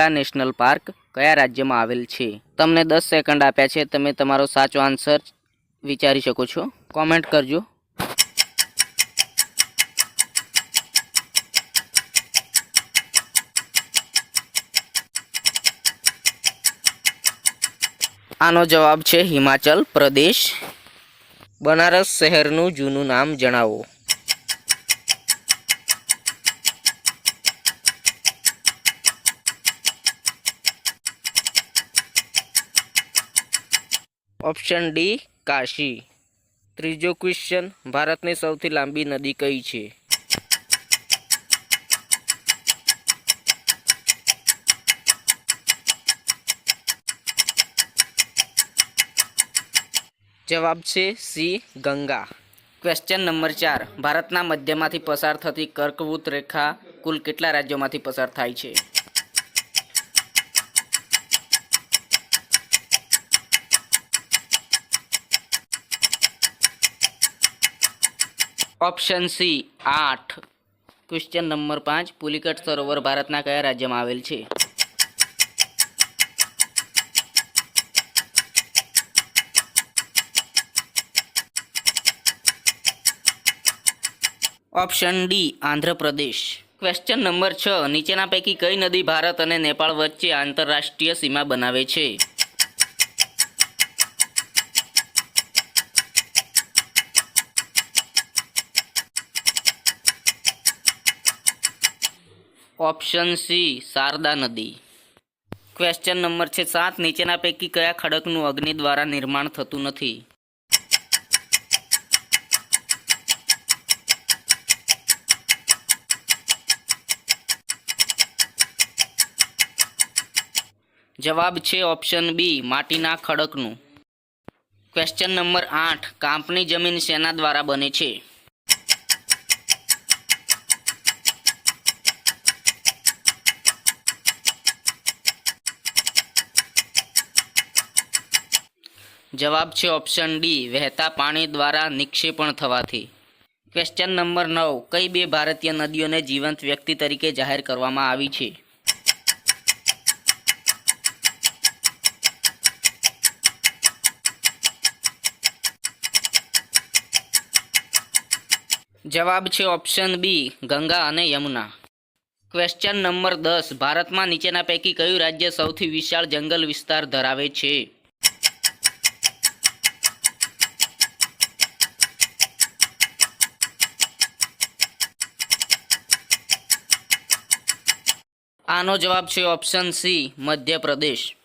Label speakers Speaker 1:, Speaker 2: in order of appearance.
Speaker 1: Kandla national park કયા રાજ્યમાં આવેલ છે? તમને દસ સેકન્ડ આપ્યા છે, તમે તમારો સાચો આન્સર વિચારી શકો છો. કોમેન્ટ કરજો. આનો જવાબ છે હિમાચલ પ્રદેશ. બનારસ શહેરનું જૂનું નામ જણાવો. Option D, Kashi. ત્રીજો ક્વેશ્ચન, ભારતની સૌથી લાંબી નદી કઈ છે? જવાબ છે સી, ગંગા. ક્વેશ્ચન નંબર ચાર. ભારતના મધ્યમાંથી પસાર થતી કર્કવૃત રેખા કુલ કેટલા રાજ્યોમાંથી પસાર થાય છે? ઓપ્શન સી, આઠ. ક્વેશ્ચન નંબર પાંચ, પુલિકટ સરોવર ભારતના કયા રાજ્યમાં આવેલ છે? Option D, Andhra Pradesh. Question number છ, નીચેના પૈકી કઈ નદી ભારત અને નેપાળ વચ્ચે આંતરરાષ્ટ્રીય સીમા બનાવે છે? ઓપ્શન સી, શારદા નદી. ક્વેશ્ચન નંબર છે સાત, નીચેના પૈકી કયા ખડકનું અગ્નિ દ્વારા નિર્માણ થતું નથી? જવાબ છે ઓપ્શન બી, માટીના ખડકનું. ક્વેશ્ચન નંબર આઠ, કાંપની જમીન શેના દ્વારા બને છે? જવાબ છે ઓપ્શન ડી વહેતા પાણી દ્વારા નિક્ષેપણ થવાથી. ક્વેશ્ચન નંબર નવ, કઈ બે ભારતીય નદીઓને જીવંત વ્યક્તિ તરીકે જાહેર કરવામાં આવી છે? જવાબ છે ઓપ્શન બી ગંગા અને યમુના. ક્વેશ્ચન નંબર દસ, ભારતમાં નીચેના પૈકી કયું રાજ્ય સૌથી વિશાળ જંગલ વિસ્તાર ધરાવે છે? આનો જવાબ છે ઓપ્શન સી મધ્યપ્રદેશ.